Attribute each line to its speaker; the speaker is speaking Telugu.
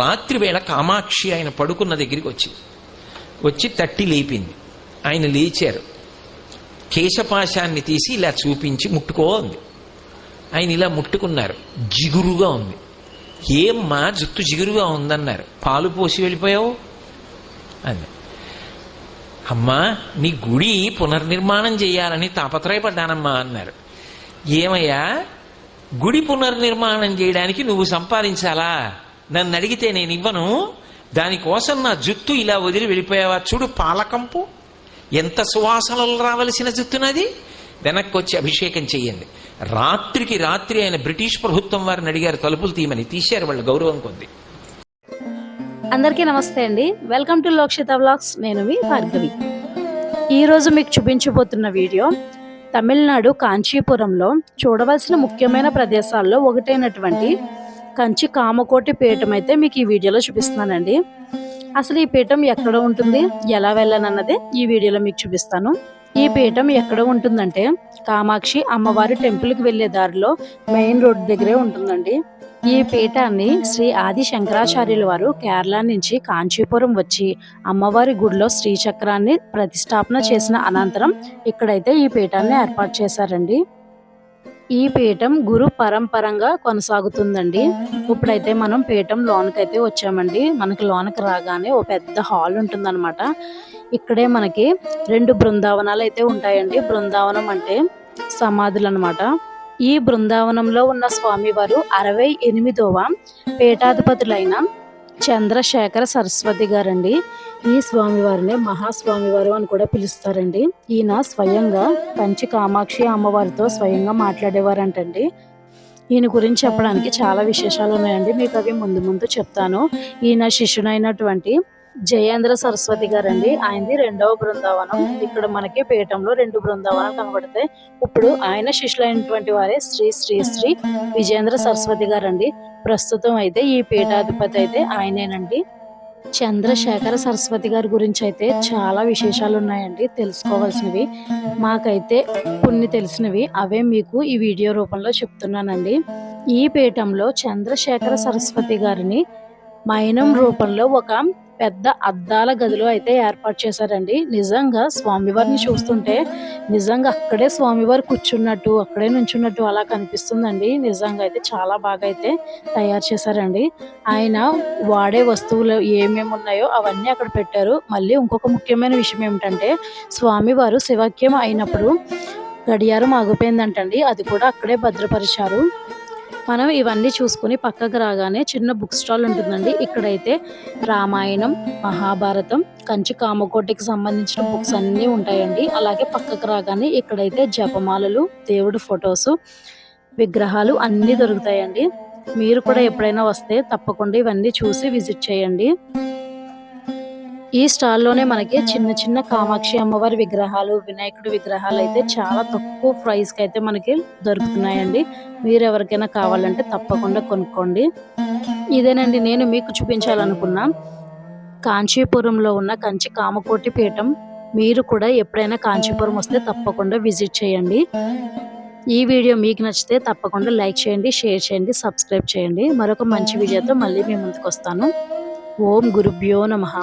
Speaker 1: రాత్రి వేళ కామాక్షి ఆయన పడుకున్న దగ్గరికి వచ్చింది. వచ్చి తట్టి లేపింది. ఆయన లేచారు. కేశపాశాన్ని తీసి ఇలా చూపించి ముట్టుకో ఉంది ఆయన ఇలా ముట్టుకున్నారు. జిగురుగా ఉంది. ఏమ్మా జుట్టు జిగురుగా ఉందన్నారు. పాలు పోసి వెళ్ళిపోయావు? అంది. అమ్మా నీ గుడి పునర్నిర్మాణం చేయాలని తాపత్రయపడ్డానమ్మా అన్నారు. ఏమయ్యా? గుడి పునర్నిర్మాణం చేయడానికి నువ్వు సంపాదించాలా? నన్ను అడిగితే నేను ఇవ్వను దానికోసం నా జుత్తు ఇలా వదిలి వెళ్ళిపోయావా చూడు పాలకంపు. ఎంత సువాసనలు రావలసిన జుత్తునది వెనక్కి వచ్చి అభిషేకం చెయ్యండి. రాత్రికి రాత్రి ఆయన బ్రిటిష్ ప్రభుత్వం వారిని అడిగారు తలుపులు తీయమని. తీశారు వాళ్ళ గౌరవం కొద్ది
Speaker 2: అందరికీ నమస్తే అండి. Welcome to Lokshita vlogs. నేను మీ భార్గవి. ఈరోజు మీకు చూపించబోతున్న వీడియో తమిళనాడు కాంచీపురంలో చూడవలసిన ముఖ్యమైన ప్రదేశాల్లో ఒకటైనటువంటి కంచి కామకోటి పీఠం అయితే మీకు ఈ వీడియోలో చూపిస్తున్నానండి. అసలు ఈ పీఠం ఎక్కడ ఉంటుంది? ఎలా వెళ్ళానన్నదే ఈ వీడియోలో మీకు చూపిస్తాను. ఈ పీఠం ఎక్కడ ఉంటుందంటే కామాక్షి అమ్మవారి టెంపుల్కి వెళ్ళే దారిలో మెయిన్ రోడ్ దగ్గరే ఉంటుందండి. ఈ పీఠాన్ని శ్రీ ఆది శంకరాచార్యుల వారు కేరళ నుంచి కాంచీపురం వచ్చి అమ్మవారి గుడిలో శ్రీచక్రాన్ని ప్రతిష్టాపన చేసిన అనంతరం ఇక్కడైతే ఈ పీఠాన్ని ఏర్పాటు చేశారండి. ఈ పీఠం గురు పరంపరంగా కొనసాగుతుందండి. ఇప్పుడైతే మనం పీఠం లోనకైతే వచ్చామండి. మనకి లోనకి రాగానే ఓ పెద్ద హాల్ ఉంటుందన్నమాట. ఇక్కడే మనకి రెండు బృందావనాలు అయితే ఉంటాయండి. బృందావనం అంటే సమాధులు అనమాట ఈ బృందావనంలో ఉన్న స్వామివారు అరవై ఎనిమిదవ పీఠాధిపతులైన చంద్రశేఖర సరస్వతి గారండి. ఈ స్వామివారిని మహాస్వామివారు అని కూడా పిలుస్తారండి. ఈయన స్వయంగా కంచి కామాక్షి అమ్మవారితో స్వయంగా మాట్లాడేవారంటండి. ఈయన గురించి చెప్పడానికి చాలా విశేషాలు ఉన్నాయండి. మీకు అవి ముందు ముందు చెప్తాను. ఈయన శిష్యునైనటువంటి జయేంద్ర సరస్వతి గారండి. ఆయనది రెండవ బృందావనం. ఇక్కడ మనకి పీఠంలో రెండు బృందావనాలు కనబడతాయి. ఇప్పుడు ఆయన శిష్యులైనటువంటి వారే శ్రీ శ్రీ శ్రీ విజేంద్ర సరస్వతి గారండి. ప్రస్తుతం అయితే ఈ పీఠాధిపతి అయితే ఆయనేనండి. చంద్రశేఖర సరస్వతి గారి గురించి అయితే చాలా విశేషాలు ఉన్నాయండి. తెలుసుకోవాల్సినవి. మాకైతే కొన్ని తెలిసినవి. అవే మీకు ఈ వీడియో రూపంలో చెప్తున్నానండి. ఈ పీఠంలో చంద్రశేఖర సరస్వతి గారిని మైనం రూపంలో ఒక పెద్ద అద్దాల గదిలో అయితే ఏర్పాటు చేశారండి. నిజంగా స్వామివారిని చూస్తుంటే నిజంగా అక్కడే స్వామివారు కూర్చున్నట్టు అక్కడే నుంచున్నట్టు అలా కనిపిస్తుందండి. నిజంగా అయితే చాలా బాగా అయితే తయారు చేశారండి. ఆయన వాడే వస్తువులు ఏమేమి ఉన్నాయో అవన్నీ అక్కడ పెట్టారు. మళ్ళీ ఇంకొక ముఖ్యమైన విషయం ఏమిటంటే స్వామివారు శివాక్యం అయినప్పుడు గడియారం ఆగిపోయిందంటండి. అది కూడా అక్కడే భద్రపరిచారు. మనం ఇవన్నీ చూసుకుని పక్కకు రాగానే చిన్న బుక్ స్టాల్ ఉంటుందండి. ఇక్కడైతే రామాయణం మహాభారతం కంచి కామకోటికి సంబంధించిన బుక్స్ అన్నీ ఉంటాయండి. అలాగే పక్కకు రాగానే ఇక్కడైతే జపమాలలు దేవుడి ఫొటోస్ విగ్రహాలు అన్నీ దొరుకుతాయండి. మీరు కూడా ఎప్పుడైనా వస్తే తప్పకుండా ఇవన్నీ చూసి విజిట్ చేయండి. ఈ స్టాల్లోనే మనకి చిన్న చిన్న కామాక్షి అమ్మవారి విగ్రహాలు వినాయకుడి విగ్రహాలు అయితే చాలా తక్కువ ప్రైస్కి అయితే మనకి దొరుకుతున్నాయండి. మీరు ఎవరికైనా కావాలంటే తప్పకుండా కొనుక్కోండి. ఇదేనండి నేను మీకు చూపించాలనుకున్నా కాంచీపురంలో ఉన్న కంచి కామకోటి పీఠం. మీరు కూడా ఎప్పుడైనా కాంచీపురం వస్తే తప్పకుండా విజిట్ చేయండి. ఈ వీడియో మీకు నచ్చితే తప్పకుండా లైక్ చేయండి షేర్ చేయండి సబ్స్క్రైబ్ చేయండి. మరొక మంచి వీడియోతో మళ్ళీ మీ ముందుకు వస్తాను. ఓం గురుభ్యో నమః.